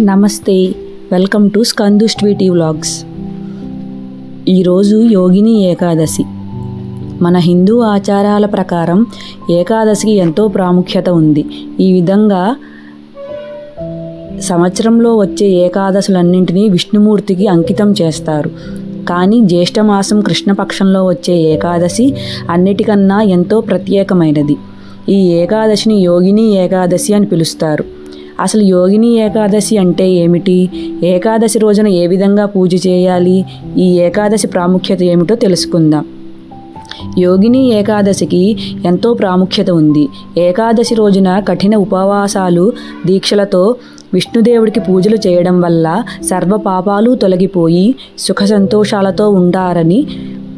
నమస్తే welcome to Skandu sweety vlogs. ఈరోజు యోగిని ఏకాదశి. మన హిందూ ఆచారాల ప్రకారం ఏకాదశికి ఎంతో ప్రాముఖ్యత ఉంది. ఈ విధంగా సంవత్సరంలో వచ్చే ఏకాదశులన్నింటినీ విష్ణుమూర్తికి అంకితం చేస్తారు. కానీ జ్యేష్ఠమాసం కృష్ణపక్షంలో వచ్చే ఏకాదశి అన్నిటికన్నా ఎంతో ప్రత్యేకమైనది. ఈ ఏకాదశిని యోగిని ఏకాదశి అని పిలుస్తారు. అసలు యోగిని ఏకాదశి అంటే ఏమిటి? ఏకాదశి రోజున ఏ విధంగా పూజ చేయాలి? ఈ ఏకాదశి ప్రాముఖ్యత ఏమిటో తెలుసుకుందాం. యోగిని ఏకాదశికి ఎంతో ప్రాముఖ్యత ఉంది. ఏకాదశి రోజున కఠిన ఉపవాసాలు దీక్షలతో విష్ణుదేవుడికి పూజలు చేయడం వల్ల సర్వ పాపాలు తొలగిపోయి సుఖ సంతోషాలతో ఉంటారని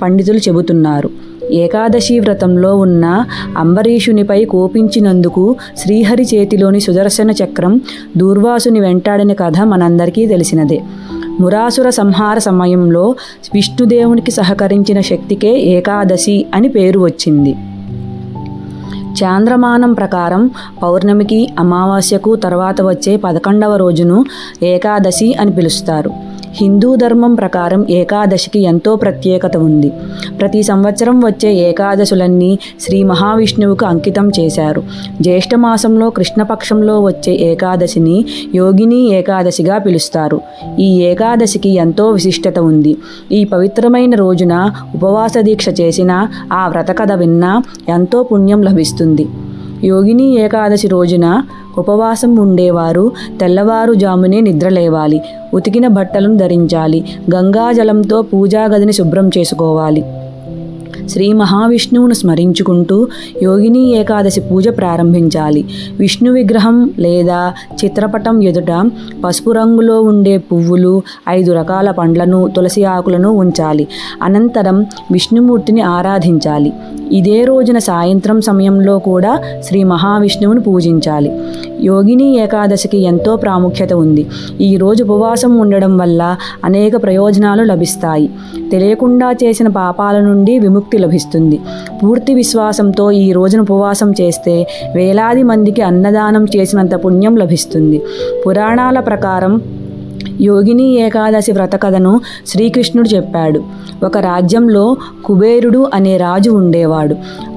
పండితులు చెబుతున్నారు. ఏకాదశి వ్రతంలో ఉన్న అంబరీషునిపై కోపించినందుకు శ్రీహరి చేతిలోని సుదర్శన చక్రం దూర్వాసుని వెంటాడిన కథ మనందరికీ తెలిసినదే. మురాసుర సంహార సమయంలో విష్ణుదేవునికి సహకరించిన శక్తికే ఏకాదశి అని పేరు వచ్చింది. చాంద్రమానం ప్రకారం పౌర్ణమికి అమావాస్యకు తర్వాత వచ్చే పదకొండవ రోజును ఏకాదశి అని పిలుస్తారు. హిందూ ధర్మం ప్రకారం ఏకాదశికి ఎంతో ప్రత్యేకత ఉంది. ప్రతి సంవత్సరం వచ్చే ఏకాదశులన్నీ శ్రీ మహావిష్ణువుకు అంకితం చేశారు. జ్యేష్ఠమాసంలో కృష్ణపక్షంలో వచ్చే ఏకాదశిని యోగిని ఏకాదశిగా పిలుస్తారు. ఈ ఏకాదశికి ఎంతో విశిష్టత ఉంది. ఈ పవిత్రమైన రోజున ఉపవాస దీక్ష చేసినా ఆ వ్రతకథ విన్నా ఎంతో పుణ్యం లభిస్తుంది. యోగిని ఏకాదశి రోజున ఉపవాసం ఉండేవారు తెల్లవారుజామునే నిద్రలేవాలి. ఉతికిన బట్టలను ధరించాలి. గంగాజలంతో పూజా గదిని శుభ్రం చేసుకోవాలి. శ్రీ మహావిష్ణువును స్మరించుకుంటూ యోగిని ఏకాదశి పూజ ప్రారంభించాలి. విష్ణు విగ్రహం లేదా చిత్రపటం ఎదుట పసుపు రంగులో ఉండే పువ్వులు ఐదు రకాల పండ్లను తులసి ఆకులను ఉంచాలి. అనంతరం విష్ణుమూర్తిని ఆరాధించాలి. ఇదే రోజున సాయంత్రం సమయంలో కూడా శ్రీ మహావిష్ణువును పూజించాలి. యోగిని ఏకాదశికి ఎంతో ప్రాముఖ్యత ఉంది. ఈ రోజు ఉపవాసం ఉండడం వల్ల అనేక ప్రయోజనాలు లభిస్తాయి. తెలియకుండా చేసిన పాపాల నుండి విముక్తి లభిస్తుంది. పూర్తి విశ్వాసంతో ఈ రోజున ఉపవాసం చేస్తే వేలాది మందికి అన్నదానం చేసినంత పుణ్యం లభిస్తుంది. పురాణాల ప్రకారం యోగిని ఏకాదశి వ్రత కథను శ్రీకృష్ణుడు చెప్పాడు. ఒక రాజ్యంలో కుబేరుడు అనే రాజు ఉండేవాడు.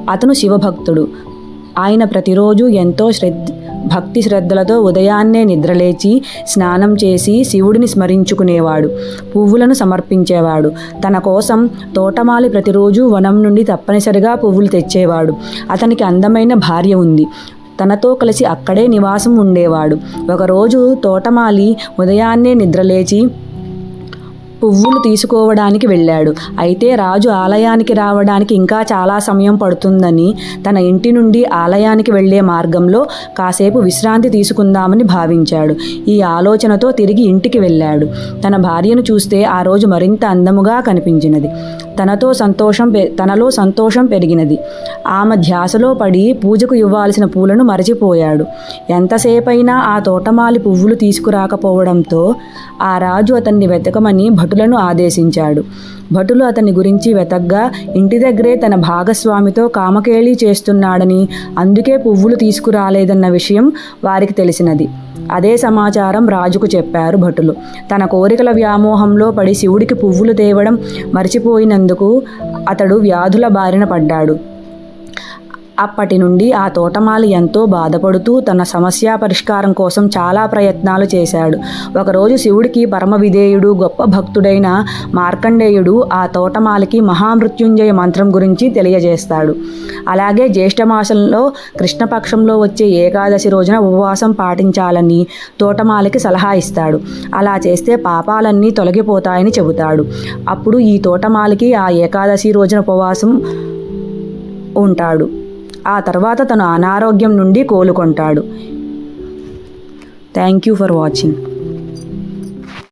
అతను శివభక్తుడు. ఆయన ప్రతిరోజు ఎంతో శ్రద్ధ భక్తి శ్రద్ధలతో ఉదయాన్నే నిద్రలేచి స్నానం చేసి శివుడిని స్మరించుకునేవాడు. పువ్వులను సమర్పించేవాడు. తన కోసం తోటమాలి ప్రతిరోజు వనం నుండి తప్పనిసరిగా పువ్వులు తెచ్చేవాడు. అతనికి అందమైన భార్య ఉంది. తనతో కలిసి అక్కడే నివాసం ఉండేవాడు. ఒకరోజు తోటమాలి ఉదయాన్నే నిద్రలేచి పువ్వులు తీసుకోవడానికి వెళ్ళాడు. అయితే రాజు ఆలయానికి రావడానికి ఇంకా చాలా సమయం పడుతుందని తన ఇంటి నుండి ఆలయానికి వెళ్ళే మార్గంలో కాసేపు విశ్రాంతి తీసుకుందామని భావించాడు. ఈ ఆలోచనతో తిరిగి ఇంటికి వెళ్ళాడు. తన భార్యను చూస్తే ఆ రోజు మరింత అందముగా కనిపించినది. తనతో సంతోషం పె తనలో సంతోషం పెరిగినది. ఆమె ధ్యాసలో పడి పూజకు ఇవ్వాల్సిన పూలను మరచిపోయాడు. ఎంతసేపైనా ఆ తోటమాలి పువ్వులు తీసుకురాకపోవడంతో ఆ రాజు అతన్ని వెతకమని భటులను ఆదేశించాడు. భటులు అతని గురించి వెతగ్గా ఇంటి దగ్గరే తన భాగస్వామితో కామకేళి చేస్తున్నాడని అందుకే పువ్వులు తీసుకురాలేదన్న విషయం వారికి తెలిసినది. అదే సమాచారం రాజుకు చెప్పారు భటులు. తన కోరికల వ్యామోహంలో పడి శివుడికి పువ్వులు తేవడం మర్చిపోయినందుకు అతడు వ్యాధుల బారిన పడ్డాడు. అప్పటి నుండి ఆ తోటమాలి ఎంతో బాధపడుతూ తన సమస్య పరిష్కారం కోసం చాలా ప్రయత్నాలు చేశాడు. ఒకరోజు శివుడికి పరమ విధేయుడు గొప్ప భక్తుడైన మార్కండేయుడు ఆ తోటమాలికి మహామృత్యుంజయ మంత్రం గురించి తెలియజేస్తాడు. అలాగే జ్యేష్ఠమాసంలో కృష్ణపక్షంలో వచ్చే ఏకాదశి రోజున ఉపవాసం పాటించాలని తోటమాలికి సలహా ఇస్తాడు. అలా చేస్తే పాపాలన్నీ తొలగిపోతాయని చెబుతాడు. అప్పుడు ఈ తోటమాలికి ఆ ఏకాదశి రోజున ఉపవాసం ఉంటాడు. ఆ తర్వాత తను అనారోగ్యం నుండి కోలుకుంటాడు. Thank you for watching